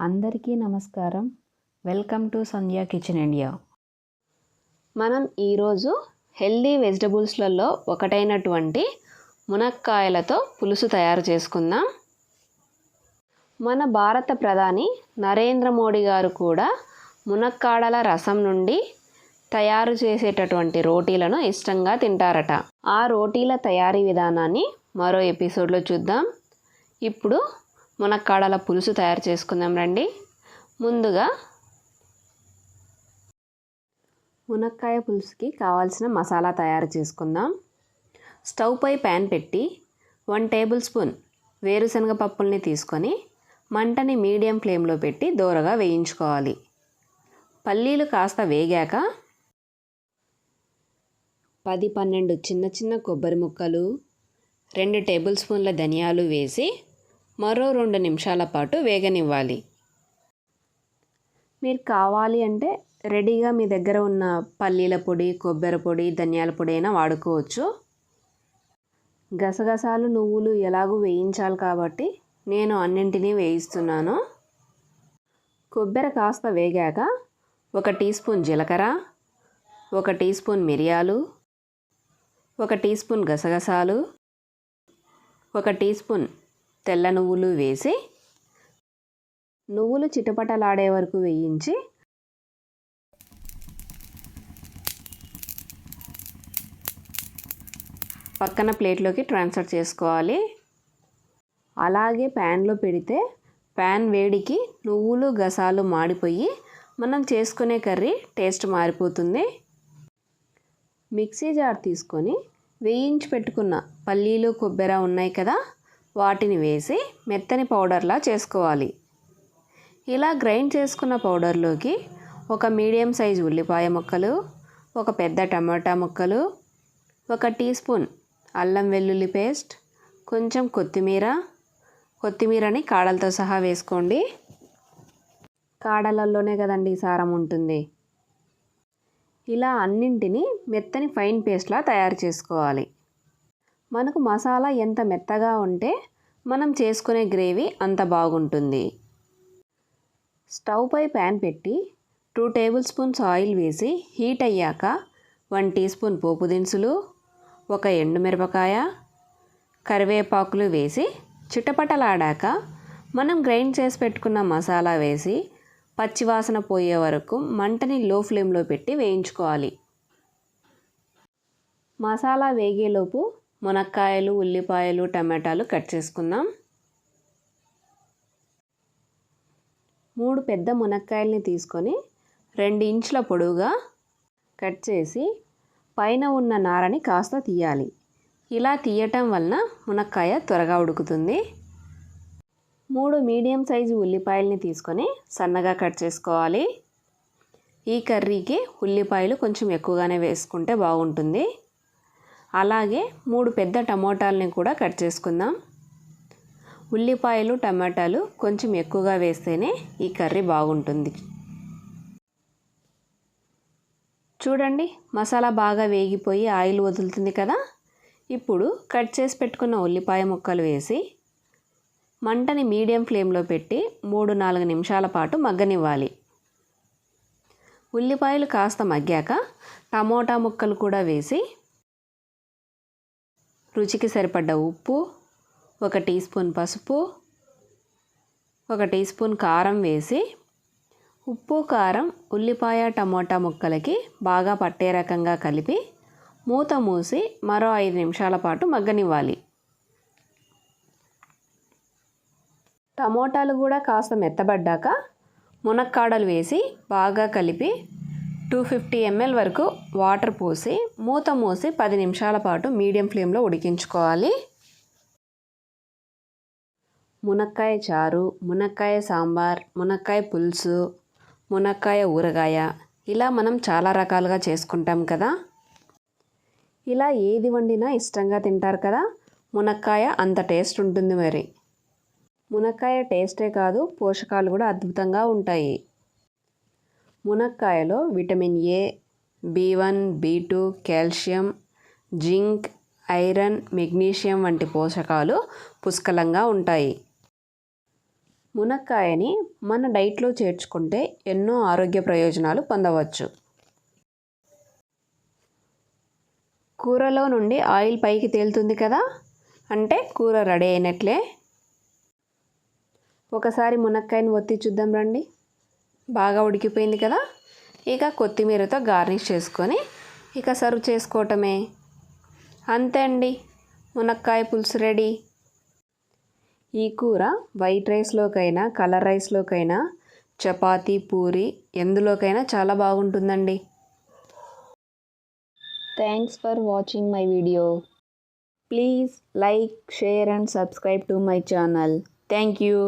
అందరికీ నమస్కారం. Welcome to Sandhya kitchen India. మనం ఈరోజు హెల్దీ వెజిటబుల్స్లలో ఒకటైనటువంటి మునక్కాయలతో పులుసు తయారు చేసుకుందాం. మన భారత ప్రధాని నరేంద్ర మోడీ గారు కూడా మునక్కాడల రసం నుండి తయారు చేసేటటువంటి రోటీలను ఇష్టంగా తింటారట. ఆ రోటీల తయారీ విధానాన్ని మరో ఎపిసోడ్లో చూద్దాం. ఇప్పుడు మునక్కాడల పులుసు తయారు చేసుకుందాం రండి. ముందుగా మునక్కాయ పులుసుకి కావాల్సిన మసాలా తయారు చేసుకుందాం. స్టవ్ పై ప్యాన్ పెట్టి వన్ టేబుల్ స్పూన్ వేరుశనగ పప్పుల్ని తీసుకొని మంటని మీడియం ఫ్లేమ్లో పెట్టి దోరగా వేయించుకోవాలి. పల్లీలు కాస్త వేగాక పది పన్నెండు చిన్న చిన్న కొబ్బరి ముక్కలు రెండు టేబుల్ స్పూన్ల ధనియాలు వేసి మరో రెండు నిమిషాల పాటు వేగనివ్వాలి. మీరు కావాలి అంటే రెడీగా మీ దగ్గర ఉన్న పల్లీల పొడి కొబ్బరి పొడి ధనియాల పొడి అయినా వాడుకోవచ్చు. గసగసాలు నువ్వులు ఎలాగూ వేయించాలి కాబట్టి నేను అన్నింటినీ వేయిస్తున్నాను. కొబ్బరి కాస్త వేగాక ఒక టీ స్పూన్ జీలకర్ర ఒక టీ స్పూన్ మిరియాలు ఒక టీ స్పూన్ గసగసాలు ఒక టీ స్పూన్ తెల్ల నువ్వులు వేసి నువ్వులు చిటపటలాడే వరకు వేయించి పక్కన ప్లేట్లోకి ట్రాన్స్ఫర్ చేసుకోవాలి. అలాగే ప్యాన్లో పెడితే ప్యాన్ వేడికి నువ్వులు గసాలు మాడిపోయి మనం చేసుకునే కర్రీ టేస్ట్ మారిపోతుంది. మిక్సీ జార్ తీసుకొని వేయించి పెట్టుకున్న పల్లీలు కొబ్బెర ఉన్నాయి కదా వాటిని వేసి మెత్తని పౌడర్లా చేసుకోవాలి. ఇలా గ్రైండ్ చేసుకున్న పౌడర్లోకి ఒక మీడియం సైజు ఉల్లిపాయ ముక్కలు ఒక పెద్ద టమాటా ముక్కలు ఒక టీ స్పూన్ అల్లం వెల్లుల్లి పేస్ట్ కొంచెం కొత్తిమీర కొత్తిమీరని కాడలతో సహా వేసుకోండి. కాడలలోనే కదండి సారం ఉంటుంది. ఇలా అన్నింటినీ మెత్తని ఫైన్ పేస్ట్లా తయారు చేసుకోవాలి. మనకు మసాలా ఎంత మెత్తగా ఉంటే మనం చేసుకునే గ్రేవీ అంత బాగుంటుంది. స్టవ్ పై ప్యాన్ పెట్టి టూ టేబుల్ స్పూన్స్ ఆయిల్ వేసి హీట్ అయ్యాక వన్ టీ స్పూన్ పోపు దినుసులు ఒక ఎండుమిరపకాయ కరివేపాకులు వేసి చిటపటలాడాక మనం గ్రైండ్ చేసి పెట్టుకున్న మసాలా వేసి పచ్చివాసన పోయే వరకు మంటని లో ఫ్లేమ్లో పెట్టి వేయించుకోవాలి. మసాలా వేగేలోపు మునక్కాయలు ఉల్లిపాయలు టమాటాలు కట్ చేసుకుందాం. మూడు పెద్ద మునక్కాయల్ని తీసుకొని రెండు ఇంచుల పొడవుగా కట్ చేసి పైన ఉన్న నారని కాస్త తీయాలి. ఇలా తీయటం వలన మునక్కాయ త్వరగా ఉడుకుతుంది. మూడు మీడియం సైజు ఉల్లిపాయల్ని తీసుకొని సన్నగా కట్ చేసుకోవాలి. ఈ కర్రీకి ఉల్లిపాయలు కొంచెం ఎక్కువగానే వేసుకుంటే బాగుంటుంది. అలాగే మూడు పెద్ద టమోటాలని కూడా కట్ చేసుకుందాం. ఉల్లిపాయలు టమాటాలు కొంచెం ఎక్కువగా వేస్తేనే ఈ కర్రీ బాగుంటుంది. చూడండి మసాలా బాగా వేగిపోయి ఆయిల్ వదులుతుంది కదా? ఇప్పుడు కట్ చేసి పెట్టుకున్న ఉల్లిపాయ ముక్కలు వేసి మంటని మీడియం ఫ్లేమ్లో పెట్టి మూడు నాలుగు నిమిషాల పాటు మగ్గనివ్వాలి. ఉల్లిపాయలు కాస్త మగ్గాక టమోటా ముక్కలు కూడా వేసి రుచికి సరిపడ్డ ఉప్పు ఒక టీ స్పూన్ పసుపు ఒక టీ స్పూన్ కారం వేసి ఉప్పు కారం ఉల్లిపాయ టమోటా ముక్కలకి బాగా పట్టే రకంగా కలిపి మూత మూసి మరో ఐదు నిమిషాల పాటు మగ్గనివ్వాలి. టమోటాలు కూడా కాస్త మెత్తబడ్డాక మునక్కాడలు వేసి బాగా కలిపి టూ ఫిఫ్టీ ఎంఎల్ వరకు వాటర్ పోసి మూత మూసి పది నిమిషాల పాటు మీడియం ఫ్లేమ్లో ఉడికించుకోవాలి. మునక్కాయ చారు మునక్కాయ సాంబార్ మునక్కాయ పులుసు మునక్కాయ ఊరగాయ ఇలా మనం చాలా రకాలుగా చేసుకుంటాం కదా. ఇలా ఏది వండినా ఇష్టంగా తింటారు కదా. మునక్కాయ అంత టేస్ట్ ఉంటుంది మరి. మునక్కాయ టేస్టే కాదు పోషకాలు కూడా అద్భుతంగా ఉంటాయి. మునక్కాయలో vitamin A B one B two calcium zinc iron magnesium వంటి పోషకాలు పుష్కలంగా ఉంటాయి. మునక్కాయని మన డైట్లో చేర్చుకుంటే ఎన్నో ఆరోగ్య ప్రయోజనాలు పొందవచ్చు. కూరలో నుండి ఆయిల్ పైకి తేలుతుంది కదా? అంటే కూర రెడీ అయినట్లే. ఒకసారి మునక్కాయని ఒత్తి చూద్దాం రండి. బాగా ఉడికిపోయింది కదా. ఇక కొత్తిమీరతో గార్నిష్ చేసుకొని ఇక సర్వ్ చేసుకోవటమే. అంతే అండి. మునక్కాయ పులుసు రెడీ. ఈ కూర వైట్ రైస్లోకైనా కలర్ రైస్లోకైనా చపాతీ పూరి ఎందులోకైనా చాలా బాగుంటుందండి. Thanks for watching my video please like share and subscribe to my channel thank you